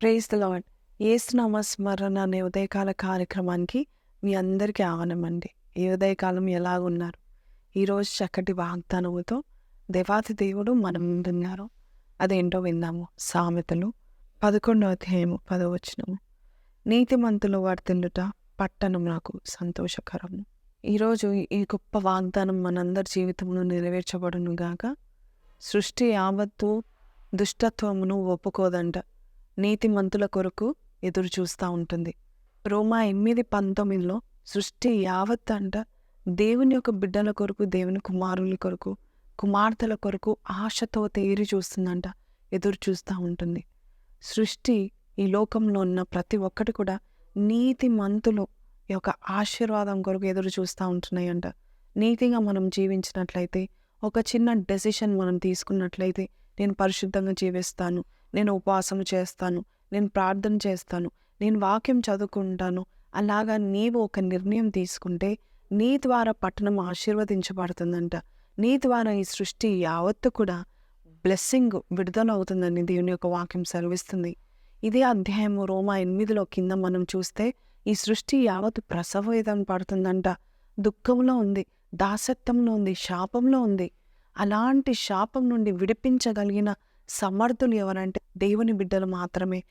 Praise the lord ఏసునామ స్మరణ అనే ఉదయకాల కార్యక్రమానికి మీ అందరికీ ఆహ్వానమండి. ఈ ఉదయకాలం ఎలాగున్నారు? ఈరోజు చక్కటి వాగ్దానముతో దేవాతి దేవుడు మనం ముందున్నారు అదేంటో విందాము. సామెతలు పదకొండవ అధ్యాయము పదవచనము నీతిమంతులు వర్తిల్లుట పట్టణం నాకు సంతోషకరము. ఈరోజు ఈ గొప్ప వాగ్దానం మనందరి జీవితంలో నెరవేర్చబడును గాక సృష్టి యావత్తు దుష్టత్వమును ఒప్పుకోదంట. నీతిమంతుల కొరకు ఎదురు చూస్తూ ఉంటుంది. రోమా ఎనిమిది పంతొమ్మిదిలో సృష్టి యావత్ అంట దేవుని యొక్క బిడ్డల కొరకు దేవుని కుమారుల కొరకు కుమార్తెల కొరకు ఆశతో తేరి చూస్తుందంట ఎదురు చూస్తూ ఉంటుంది. సృష్టి ఈ లోకంలో ఉన్న ప్రతి ఒక్కటి కూడా నీతిమంతులు యొక్క ఆశీర్వాదం కొరకు ఎదురు చూస్తూ ఉంటున్నాయంట. నీతిగా మనం జీవించినట్లయితే ఒక చిన్న డెసిషన్ మనం తీసుకున్నట్లయితే నేను పరిశుద్ధంగా జీవిస్తాను నేను ఉపవాసం చేస్తాను నేను ప్రార్థన చేస్తాను నేను వాక్యం చదువుకుంటాను అలాగా నీవు ఒక నిర్ణయం తీసుకుంటే నీ ద్వారా పట్టణం ఆశీర్వదించబడుతుందంట. నీ ద్వారా ఈ సృష్టి యావత్తు కూడా బ్లెస్సింగ్ విడుదల అవుతుందని దేవుని యొక్క వాక్యం సెలవిస్తుంది. ఇదే అధ్యాయము రోమా ఎనిమిదిలో కింద మనం చూస్తే ఈ సృష్టి యావత్తు ప్రసవేదన పడుతుందంట. దుఃఖంలో ఉంది. దాసత్వంలో ఉంది శాపంలో ఉంది. అలాంటి శాపం నుండి విడిపించగలిగిన సమర్థులు ఎవరంటే దేవుని బిడ్డలు మాత్రమే.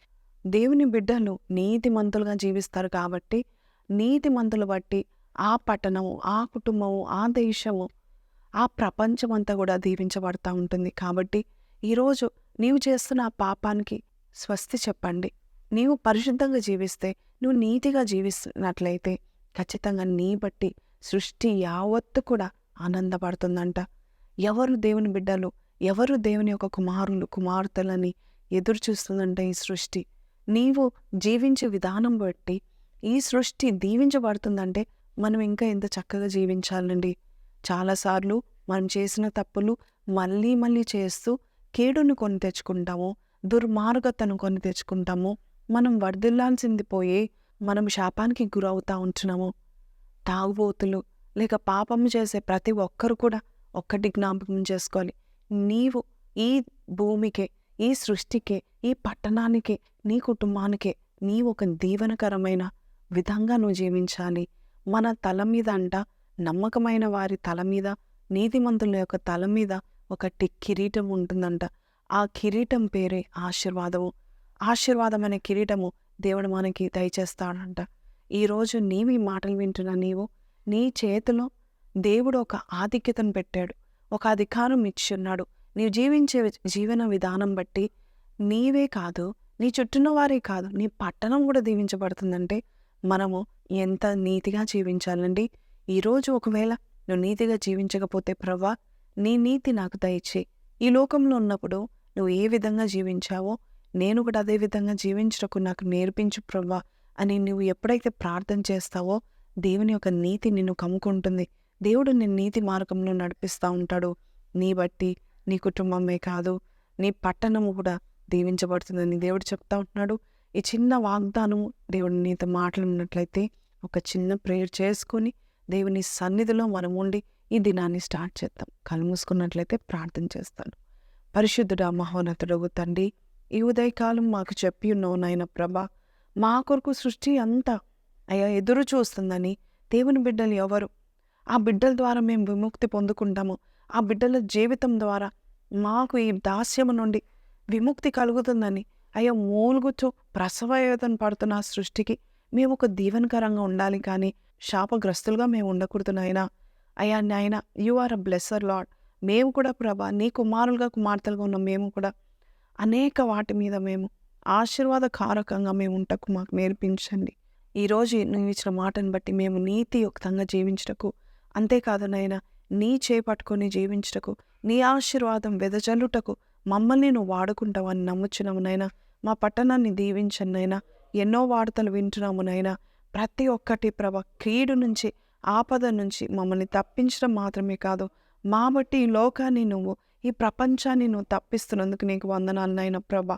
దేవుని బిడ్డలు నీతిమంతులుగా జీవిస్తారు కాబట్టి నీతిమంతులు బట్టి ఆ పట్టణము ఆ కుటుంబము ఆ దేశము ఆ ప్రపంచం అంతా కూడా దీవించబడతా ఉంటుంది. కాబట్టి ఈరోజు నీవు చేస్తున్న ఆ పాపానికి స్వస్తి చెప్పండి. నీవు పరిశుద్ధంగా జీవిస్తే నువ్వు నీతిగా జీవిస్తున్నట్లయితే ఖచ్చితంగా నీ బట్టి సృష్టి యావత్తు కూడా ఆనందపడుతుందంట. ఎవరు దేవుని బిడ్డలు? ఎవరు దేవుని యొక్క కుమారులు కుమార్తెలని ఎదురు చూస్తుందంటే ఈ సృష్టి? నీవు జీవించే విధానం బట్టి ఈ సృష్టి దీవించబడుతుందంటే మనం ఇంకా ఎంత చక్కగా జీవించాలండి. చాలాసార్లు మనం చేసిన తప్పులు మళ్ళీ మళ్ళీ చేస్తూ కీడును కొని తెచ్చుకుంటాము దుర్మార్గతను కొని తెచ్చుకుంటాము మనం వర్ధిల్లాల్సింది పోయి మనం శాపానికి గురవుతా ఉంటున్నాము. తాగుబోతులు లేక పాపం చేసే ప్రతి ఒక్కరు కూడా ఒక్కటి జ్ఞాపకం చేసుకోవాలి. నీవు ఈ భూమికే ఈ సృష్టికే ఈ పట్టణానికే నీ కుటుంబానికే నీ ఒక దీవెనకరమైన విధంగా నువ్వు జీవించాలి. మన తల మీద అంట నమ్మకమైన వారి తల మీద నీతిమంతుల యొక్క తల మీద ఒకటి కిరీటం ఉంటుందంట. ఆ కిరీటం పేరే ఆశీర్వాదము. ఆశీర్వాదం అనే కిరీటము దేవుడు మనకి దయచేస్తాడంట. ఈరోజు నీవి మాటలు వింటున్న నీవు. నీ చేతిలో దేవుడు ఒక ఆధిక్యతను పెట్టాడు. ఒక అధికారం ఇచ్చున్నాడు. నీవు జీవించే జీవన విధానం బట్టి నీవే కాదు నీ చుట్టూన్న వారే కాదు నీ పట్టణం కూడా దీవించబడుతుందంటే మనము ఎంత నీతిగా జీవించాలండి? ఈరోజు ఒకవేళ నువ్వు నీతిగా జీవించకపోతే ప్రవ్వా నీ నీతి నాకు దయచే. ఈ లోకంలో ఉన్నప్పుడు నువ్వు ఏ విధంగా జీవించావో నేను కూడా అదే విధంగా జీవించటకు నాకు నేర్పించు ప్రవ్వా. అని నువ్వు ఎప్పుడైతే ప్రార్థన చేస్తావో దేవుని యొక్క నీతి నిన్ను కమ్ముకుంటుంది. దేవుడు నిన్ను నీతి మార్గంలో నడిపిస్తూ ఉంటాడు. నీ బట్టి నీ కుటుంబమే కాదు నీ పట్టణము కూడా దీవించబడుతుందని దేవుడు చెప్తా ఉంటున్నాడు. ఈ చిన్న వాగ్దానం దేవుడు నీతో మాట్లాడినట్లయితే ఒక చిన్న ప్రేయర్ చేసుకొని దేవుని సన్నిధిలో మనం ఉండి ఈ దినాన్ని స్టార్ట్ చేద్దాం. కళ్ళు మూసుకున్నట్లయితే ప్రార్థన చేస్తాను. పరిశుద్ధుడా మహోన్నతుడు తండ్రి ఈ ఉదయకాలం మాకు చెప్పి ఉన్నావు నాయన ప్రభా. మా కొరకు సృష్టి అంతా అయ్యా ఎదురు చూస్తుందని దేవుని బిడ్డలు ఎవరు? ఆ బిడ్డల ద్వారా మేము విముక్తి పొందుకుంటాము. ఆ బిడ్డల జీవితం ద్వారా మాకు ఈ దాస్యము నుండి విముక్తి కలుగుతుందని అయ్యా మూలుగుతూ ప్రసవయోధన పడుతున్న సృష్టికి మేము ఒక దీవెనకరంగా ఉండాలి కానీ శాపగ్రస్తులుగా మేము ఉండకూడదు నాయనా. అయ్యా నాయన you are a blesser lord మేము కూడా ప్రభా నీ కుమారులుగా కుమార్తెలుగా ఉన్న మేము కూడా అనేక వాటి మీద మేము ఆశీర్వాదకారకంగా మేము ఉంటకు మాకు నేర్పించండి. ఈరోజు నువ్వు ఇచ్చిన మాటను బట్టి మేము నీతియుక్తంగా జీవించటకు అంతేకాదు నాయన నీ చేపట్టుకొని జీవించటకు నీ ఆశీర్వాదం వెదజల్లుటకు మమ్మల్ని నువ్వు వాడుకుంటావని నమ్ముచున్నాము నైనా మా పట్టణాన్ని దీవించండి ఎన్నో వార్తలు వింటున్నాము నైనా ప్రతి ఒక్కటి ప్రభ కీడు నుంచి ఆపద నుంచి మమ్మల్ని తప్పించడం మాత్రమే కాదు మా బట్టి ఈ లోకాన్ని నువ్వు ఈ ప్రపంచాన్ని నువ్వు తప్పిస్తున్నందుకు నీకు వందనాలు నాయన ప్రభ.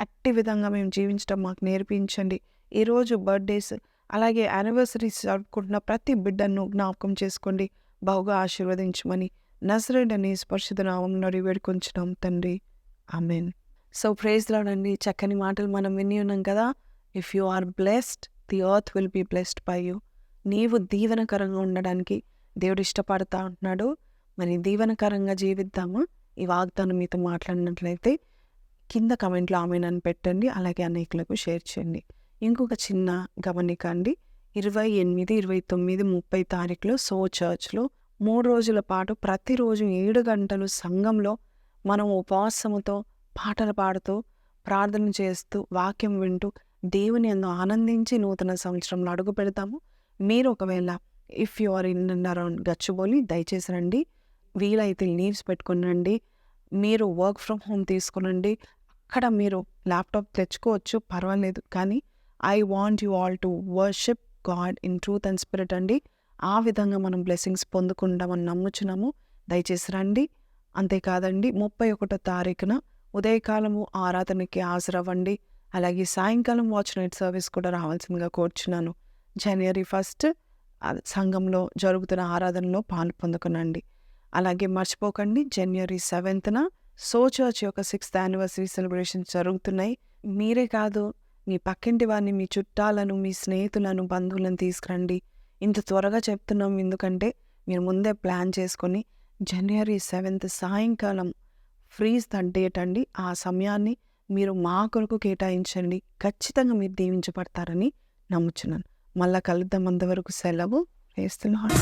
అట్టి విధంగా మేము జీవించడం మాకు నేర్పించండి. ఈరోజు బర్త్డేస్ అలాగే యానివర్సరీస్ జరుపుకుంటున్న ప్రతి బిడ్డను జ్ఞాపకం చేసుకోండి. బాగా ఆశీర్వదించమని నజరేడ్ అనే స్పర్శిత నామం నడి వేడుకొంచున్నాం తండ్రి. ఆమెన్. సో ప్రేజ్ అండి. చక్కని మాటలు మనం విని ఉన్నాం కదా. If you are blessed the earth will be blessed by you నీవు దీవెనకరంగా ఉండడానికి దేవుడు ఇష్టపడతా ఉంటున్నాడు. మరి దీవెనకరంగా జీవిద్దామా? ఈ వాగ్దానం మీతో మాట్లాడినట్లయితే కింద కమెంట్లో ఆమెనని పెట్టండి అలాగే అనేకులకు షేర్ చేయండి. ఇంకొక చిన్న గమనిక అండి. ఇరవై ఎనిమిది ఇరవై తొమ్మిది ముప్పై తారీఖులో సో చర్చ్లో మూడు రోజుల పాటు ప్రతిరోజు ఏడు గంటలు సంఘంలో మనం ఉపవాసముతో పాటలు పాడుతూ ప్రార్థన చేస్తూ వాక్యం వింటూ దేవుని ఎందు ఆనందించి నూతన సంవత్సరంలో అడుగు పెడతాము. మీరు ఒకవేళ if you are in around Gachibowli దయచేసి రండి. వీలైతే లీవ్స్ పెట్టుకునండి మీరు వర్క్ ఫ్రమ్ హోమ్ తీసుకునండి అక్కడ మీరు ల్యాప్టాప్ తెచ్చుకోవచ్చు పర్వాలేదు. కానీ I want you all to worship God in truth and spirit అండి. ఆ విధంగా మనం బ్లెస్సింగ్స్ పొందుకుంటామని నమ్ముచున్నాము. దయచేసి రండి. అంతేకాదండి ముప్పై ఒకటో తారీఖున ఉదయకాలము ఆరాధనకి హాజరవ్వండి. అలాగే సాయంకాలం వాచ్ నైట్ సర్వీస్ కూడా రావాల్సిందిగా కోరుచున్నాను. జనవరి ఫస్ట్ సంఘంలో జరుగుతున్న ఆరాధనలో పాలు పొందుకునండి. అలాగే మర్చిపోకండి జనవరి సెవెంత్న సో చర్చ్ యొక్క సిక్స్త్ యానివర్సరీ సెలబ్రేషన్ జరుగుతున్నాయి. మీరే కాదు మీ పక్కింటి వారిని మీ చుట్టాలను మీ స్నేహితులను బంధువులను తీసుకురండి. ఇంత త్వరగా చెప్తున్నాం ఎందుకంటే మీరు ముందే ప్లాన్ చేసుకొని జనవరి సెవెంత్ సాయంకాలం ఫ్రీజ్ ద అండి. ఆ సమయాన్ని మీరు మా కొరకు కేటాయించండి. ఖచ్చితంగా మీరు దీవించబడతారని నమ్ముచున్నాను. మళ్ళా కలుద్దాం. అంతవరకు సెలవు. వేస్తున్నాను